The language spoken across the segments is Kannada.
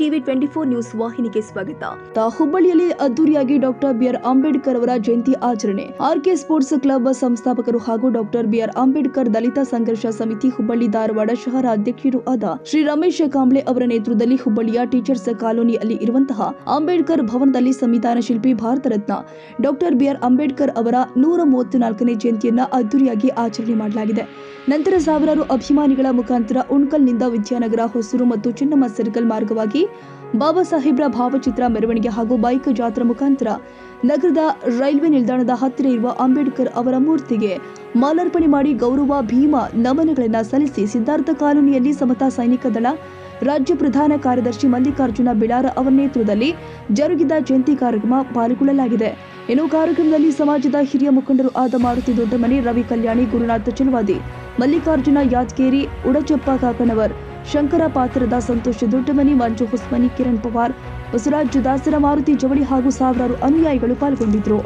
ಟಿವಿ ಟ್ವೆಂಟಿ ಫೋರ್ ನ್ಯೂಸ್ ವಾಹಿನಿಗೆ ಸ್ವಾಗತ. ಹುಬ್ಬಳ್ಳಿಯಲ್ಲಿ ಅದ್ದೂರಿಯಾಗಿ ಡಾಕ್ಟರ್ ಬಿಆರ್ ಅಂಬೇಡ್ಕರ್ ಅವರ ಜಯಂತಿ ಆಚರಣೆ. ಆರ್ಕೆ ಸ್ಪೋರ್ಟ್ಸ್ ಕ್ಲಬ್ ಸಂಸ್ಥಾಪಕರು ಹಾಗೂ ಡಾಕ್ಟರ್ ಬಿಆರ್ ಅಂಬೇಡ್ಕರ್ ದಲಿತ ಸಂಘರ್ಷ ಸಮಿತಿ ಹುಬ್ಬಳ್ಳಿ ಧಾರವಾಡ ಶಹರ ಅಧ್ಯಕ್ಷರು ಆದ ಶ್ರೀ ರಮೇಶ್ ಕಾಂಬ್ಳೆ ಅವರ ನೇತೃತ್ವದಲ್ಲಿ ಹುಬ್ಬಳ್ಳಿಯ ಟೀಚರ್ಸ್ ಕಾಲೋನಿಯಲ್ಲಿ ಇರುವಂತಹ ಅಂಬೇಡ್ಕರ್ ಭವನದಲ್ಲಿ ಸಂವಿಧಾನ ಶಿಲ್ಪಿ Bharat Ratna doctor B R Ambedkar ಅವರ ನೂರ ಮೂವತ್ನಾಲ್ಕನೇ ಜಯಂತಿಯನ್ನ ಅದ್ದೂರಿಯಾಗಿ ಆಚರಣೆ ಮಾಡಲಾಗಿದೆ. ನಂತರ ಸಾವಿರಾರು ಅಭಿಮಾನಿಗಳ ಮುಖಾಂತರ ಉಣ್ಕಲ್ನಿಂದ ವಿದ್ಯಾನಗರ ಹೊಸೂರು ಮತ್ತು ಚಿನ್ನಮ್ಮ ಸರ್ಕಲ್ ಮಾರ್ಗವಾಗಿ ಬಾಬಾ ಸಾಹೇಬ್ರ ಭಾವಚಿತ್ರ ಮೆರವಣಿಗೆ ಹಾಗೂ ಬೈಕ್ ಜಾತ್ರಾ ಮುಖಾಂತರ ನಗರದ ರೈಲ್ವೆ ನಿಲ್ದಾಣದ ಹತ್ತಿರ ಇರುವ ಅಂಬೇಡ್ಕರ್ ಅವರ ಮೂರ್ತಿಗೆ ಮಾಲಾರ್ಪಣೆ ಮಾಡಿ ಗೌರವ, ಭೀಮ, ನಮನಗಳನ್ನು ಸಲ್ಲಿಸಿ ಸಿದ್ಧಾರ್ಥ ಕಾಲೋನಿಯಲ್ಲಿ ಸಮತಾ ಸೈನಿಕ ದಳ, ರಾಜ್ಯ ಪ್ರಧಾನ ಕಾರ್ಯದರ್ಶಿ ಮಲ್ಲಿಕಾರ್ಜುನ ಬಿಳಾರ ಅವರ ನೇತೃತ್ವದಲ್ಲಿ ಜರುಗಿದ ಜಯಂತಿ ಕಾರ್ಯಕ್ರಮ ಪಾಲ್ಗೊಳ್ಳಲಾಗಿದೆ. ಇನ್ನು ಕಾರ್ಯಕ್ರಮದಲ್ಲಿ ಸಮಾಜದ ಹಿರಿಯ ಮುಖಂಡರು ಆದ ಮಾರುತಿ ದೊಡ್ಡಮನಿ, ರವಿ ಕಲ್ಯಾಣಿ, ಗುರುನಾಥ ಚಲವಾದಿ, ಮಲ್ಲಿಕಾರ್ಜುನ ಯಾದಗೇರಿ ಉಡಚಪ್ಪ ಕಾಕನವರ್ ಶಂಕರ ಪಾತ್ರದ ಸಂತೋಷ ದೊಡ್ಡಮನಿ, ಮಂಜು ಹುಸ್ಮನಿ, ಕಿರಣ್ ಪವಾರ್, ಬಸವರಾಜ್ ದಾಸರ ಮಾರುತಿ ಜವಳಿ ಹಾಗೂ ಸಾವಿರಾರು ಅನುಯಾಯಿಗಳು ಪಾಲ್ಗೊಂಡಿದ್ದರು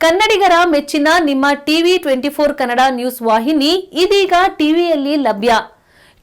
ಕನ್ನಡಿಗರ ಮೆಚ್ಚಿನ ನಿಮ್ಮ TV twenty four Kannada news ವಾಹಿನಿ ಇದೀಗ ಟಿವಿಯಲ್ಲಿ ಲಭ್ಯ.